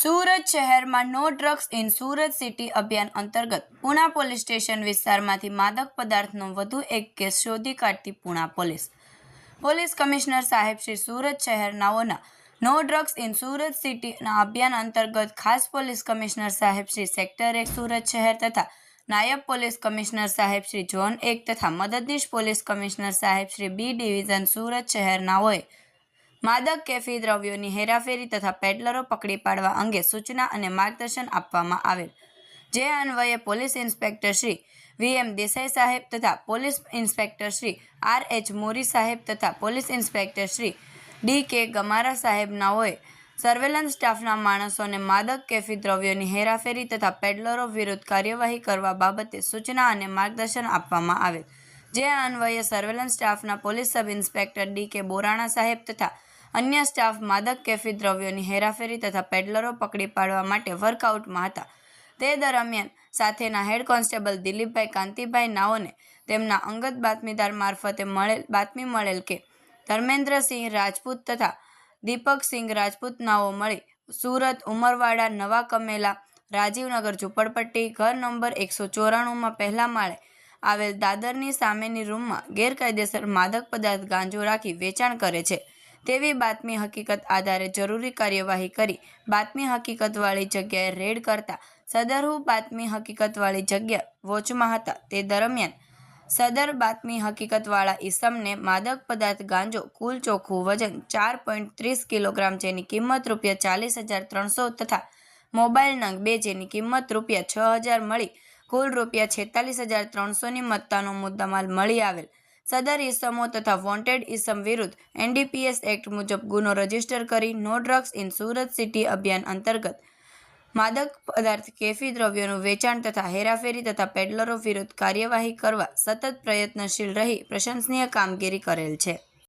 સુરત શહેરમાં no drugs in Surat city અભિયાન અંતર્ગત પુણા પોલીસ સ્ટેશન વિસ્તારમાંથી માદક પદાર્થનો વધુ એક કેસ શોધી કાઢતી Pune police. Police commissioner Saheb Shri Surat શહેરનાઓના no drugs in Surat સિટીના અભિયાન અંતર્ગત ખાસ પોલીસ કમિશનર સાહેબ શ્રી સેક્ટર એક સુરત શહેર તથા નાયબ પોલીસ કમિશનર સાહેબ શ્રી ઝોન એક તથા મદદનીશ police commissioner Saheb Shri B division Surat શહેરનાઓએ માદક કેફી દ્રવ્યોની હેરાફેરી તથા પેડલરો પકડી પાડવા અંગે સૂચના અને માર્ગદર્શન આપવામાં આવેલ. જે અન્વયે police inspector Shri V M Desai Saheb તથા police inspector Shri R H Mori Saheb તથા પોલીસ ઇન્સ્પેક્ટર શ્રી ડી કે ગમારા સાહેબનાઓએ સર્વેલન્સ સ્ટાફના માણસોને માદક કેફી દ્રવ્યોની હેરાફેરી તથા પેડલરો વિરુદ્ધ કાર્યવાહી કરવા બાબતે સૂચના અને માર્ગદર્શન આપવામાં આવેલ. જે અન્વયે સર્વેલન્સ સ્ટાફના પોલીસ સબ ઇન્સ્પેક્ટર ડી કે બોરાણા સાહેબ તથા અન્ય સ્ટાફ માદક કેફી દ્રવ્યોની હેરાફેરી તથા પેડલરો પકડી પાડવા માટે વર્કઆઉટમાં હતા. તે દરમિયાન સાથેના હેડ કોન્સ્ટેબલ દિલીપભાઈ કાંતિભાઈ નાઓને તેમના અંગત બાતમીદાર મારફતે મળેલ, બાતમી મળેલ કે ધર્મેન્દ્રસિંહ રાજપૂત તથા દીપકસિંહ રાજપૂત નાઓ મળી સુરત, ઉમરવાડા, નવા કમેલા, રાજીવનગર, ઝુંપડપટ્ટી, ઘર નંબર એકસો ચોરાણુંમાં પહેલા માળે આવેલ દાદરની સામેની રૂમમાં ગેરકાયદેસર માદક પદાર્થ ગાંજો રાખી વેચાણ કરે છે. તેવી બાતમી હકીકત આધારે જરૂરી કાર્યવાહી કરી બાતમી હકીકતવાળી જગ્યાએ રેડ કરતા સદરહુ બાતમી હકીકતવાળી જગ્યા વોચમાં હતા. તે દરમિયાન સદર બાતમી હકીકતવાળા ઈસમને માદક પદાર્થ ગાંજો, કુલ ચોખ્ખું વજન ચાર પોઈન્ટ ત્રીસ કિલોગ્રામ જેની કિંમત રૂપિયા ચાલીસ હજાર ત્રણસો તથા મોબાઈલ નંગ બે જેની કિંમત રૂપિયા છ હજાર મળી કુલ રૂપિયા છેતાલીસ હજાર ત્રણસોની મત્તાનો મુદ્દામાલ મળી આવેલ. સદર ઇસમો તથા વોન્ટેડ ઇસમ વિરુદ્ધ એનડીપીએસ એક્ટ મુજબ ગુનો રજિસ્ટર કરી no drugs in Surat city અભિયાન અંતર્ગત. માદક પદાર્થ, કેફી દ્રવ્યોનું વેચાણ તથા હેરાફેરી તથા પેડલરો વિરુદ્ધ કાર્યવાહી કરવા સતત પ્રયત્નશીલ રહી પ્રશંસનીય કામગીરી કરેલ છે.